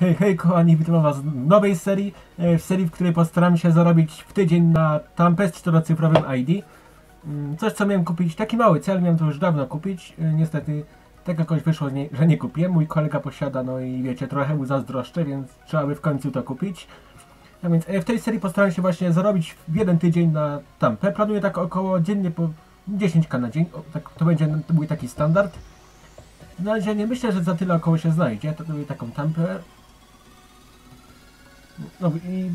Hej, hej kochani, witam was w nowej serii, e, w serii, w której postaram się zarobić w tydzień na Tampest 4-cyfrowym ID. Mm, Coś co miałem kupić, taki mały cel, miałem to już dawno kupić, e, niestety tak jakoś wyszło, że nie kupię, mój kolega posiada, no i wiecie, trochę mu zazdroszczę, więc trzeba by w końcu to kupić. A więc e, w tej serii postaram się właśnie zarobić w jeden tydzień na Tampę, planuję tak około dziennie po 10k na dzień, o, tak, to będzie to mój taki standard. Na razie nie myślę, że za tyle około się znajdzie, to robię taką tampę. No i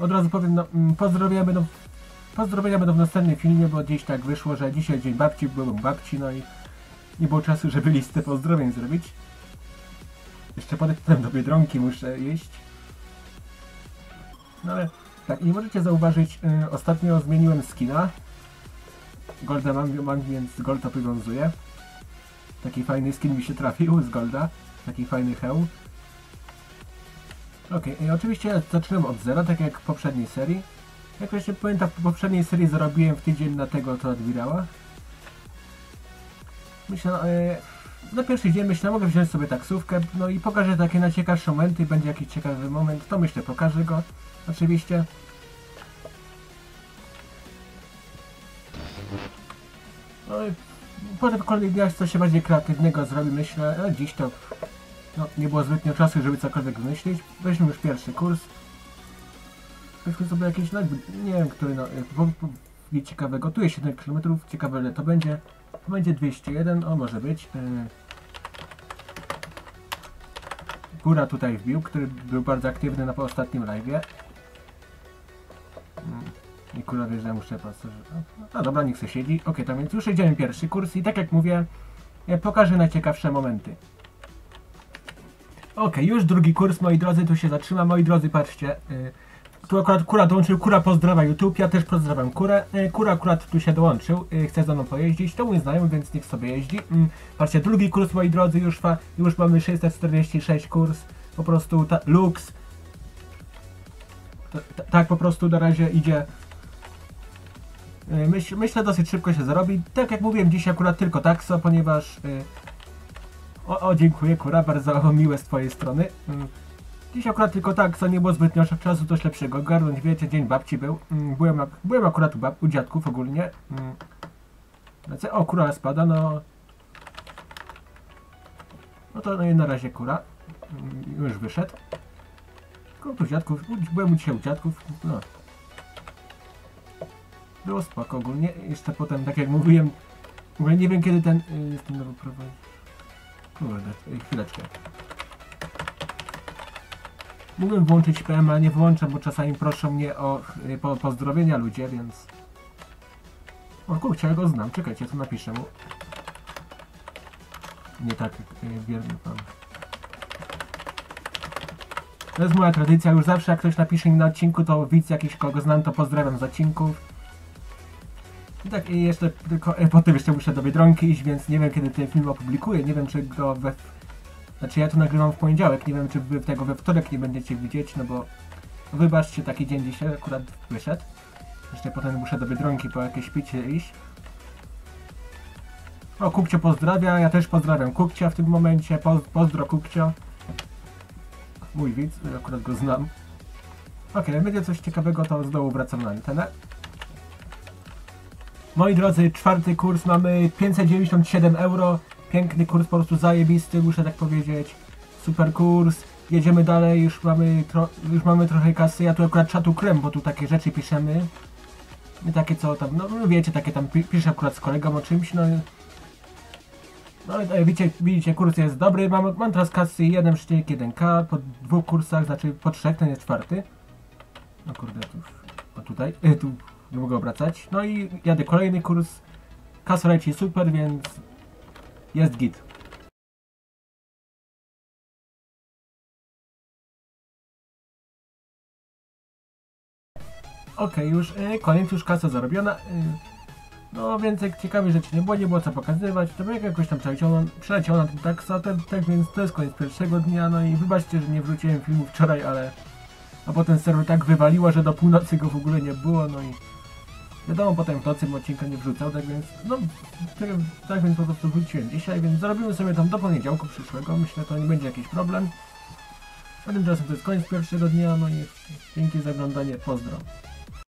od razu powiem, no, mm, pozdrowienia będą, pozdrowienia będą w następnym filmie, bo gdzieś tak wyszło, że dzisiaj dzień babci, byłem babci, no i nie było czasu, żeby listę pozdrowień zrobić. Jeszcze potem do Biedronki muszę jeść. No ale tak, i możecie zauważyć, y, ostatnio zmieniłem skina. Golda mam, mam więc Golda przywiązuję. Taki fajny skin mi się trafił z Golda. Taki fajny hełm. Okej, i oczywiście zaczynam od zera, tak jak w poprzedniej serii. Jak jeszcze pamiętam, w poprzedniej serii zarobiłem w tydzień na tego to admirała. Myślę, no, e, na pierwszy dzień myślę, mogę wziąć sobie taksówkę, no i pokażę takie najciekawsze momenty, będzie jakiś ciekawy moment, to myślę, pokażę go. Oczywiście. No i potem w kolejnych dniach coś się bardziej kreatywnego zrobi, myślę, a dziś to no, nie było zbytnio czasu, żeby cokolwiek wymyślić. Weźmy już pierwszy kurs. Weźmy sobie jakieś, no, nie wiem, który, no, nie ciekawego. Tu jest 7 km, ciekawe ile to będzie. To będzie 201, o może być. Yy. Góra tutaj wbił, który był bardzo aktywny na ostatnim live'ie. Mm. I kula wie, że muszę po prostu... No dobra, niech se siedzi. Ok, to więc już idziemy pierwszy kurs i tak jak mówię, ja pokażę najciekawsze momenty. Ok, już drugi kurs, moi drodzy, tu się zatrzyma. Moi drodzy, patrzcie. y, Tu akurat Kura dołączył. Kura pozdrawia YouTube, ja też pozdrawiam Kurę. Y, Kura akurat tu się dołączył, y, chce ze mną pojeździć. To mój znajomy, więc niech sobie jeździ. Mm, Patrzcie, drugi kurs, moi drodzy, już, fa, już mamy 646 kurs. Po prostu ta. Ta- ta- Tak po prostu na razie idzie. Myśl, myślę dosyć szybko się zarobi. Tak jak mówiłem, dzisiaj akurat tylko takso, ponieważ... O, o, dziękuję, Kura, bardzo miłe z twojej strony. Mm. Dziś akurat tylko tak, co nie było zbytnio czasu coś lepszego ogarnąć, wiecie, dzień babci był. Mm, Byłem, ak- byłem akurat u, bab, u dziadków ogólnie. Mm. Lecę, o, kura spada, no... No to no i na razie kura. Już wyszedł. Tylko tu dziadków, byłem dzisiaj u dziadków, no. Było spoko ogólnie, jeszcze potem, tak jak mówiłem, w ogóle nie wiem kiedy ten, y, ten nowy prowadzi. Kurde, chwileczkę. Mógłbym włączyć PM, ale nie włączę, bo czasami proszą mnie o y, po, pozdrowienia ludzie, więc... O kurczę, ja go znam. Czekajcie, to napiszę mu. Nie tak, y, wierny pan. To jest moja tradycja, już zawsze jak ktoś napisze mi na odcinku, to widz jakiś, kogo znam, to pozdrawiam z odcinków. I tak, i jeszcze tylko, e, potem jeszcze muszę do Biedronki iść, więc nie wiem kiedy ten film opublikuję, nie wiem czy go we... Znaczy ja to nagrywam w poniedziałek, nie wiem czy wy tego we wtorek nie będziecie widzieć, no bo... Wybaczcie, taki dzień dzisiaj akurat wyszedł. Jeszcze potem muszę do Biedronki po jakieś picie iść. O, Kupcio pozdrawia, ja też pozdrawiam Kupcia w tym momencie, po, pozdro Kupcio. Mój widz, akurat go znam. Okej, jak będzie coś ciekawego, to z dołu wracam na antenę. Moi drodzy, czwarty kurs mamy 597 euro. Piękny kurs, po prostu zajebisty, muszę tak powiedzieć. Super kurs. Jedziemy dalej, już mamy, już mamy trochę kasy. Ja tu akurat czatu krem, bo tu takie rzeczy piszemy. I takie co tam, no no wiecie, takie tam pi piszę akurat z kolegą o czymś, no no ale e, widzicie, widzicie, kurs jest dobry. Mam, mam teraz kasy 1,1k po dwóch kursach, znaczy po trzech, ten jest czwarty. No kurde, tu, o tutaj, e, tu nie mogę obracać. No i jadę kolejny kurs. Kasa leci super, więc jest git. Okej, już e, koniec, już kasa zarobiona. E, no więcej ciekawych rzeczy nie było, nie było co pokazywać. To jak jakoś tam przeleciał, przeleciał na tym taksa, ten, tak więc to jest koniec pierwszego dnia. No i wybaczcie, że nie wróciłem filmu wczoraj, ale a potem serwer tak wywaliło, że do północy go w ogóle nie było, no i wiadomo, potem w nocy odcinka nie wrzucał, tak więc, no, tak, więc po prostu wróciłem dzisiaj, więc zarobimy sobie tam do poniedziałku przyszłego, myślę, to nie będzie jakiś problem. A tymczasem to jest koniec pierwszego dnia, no i dzięki za oglądanie, pozdro.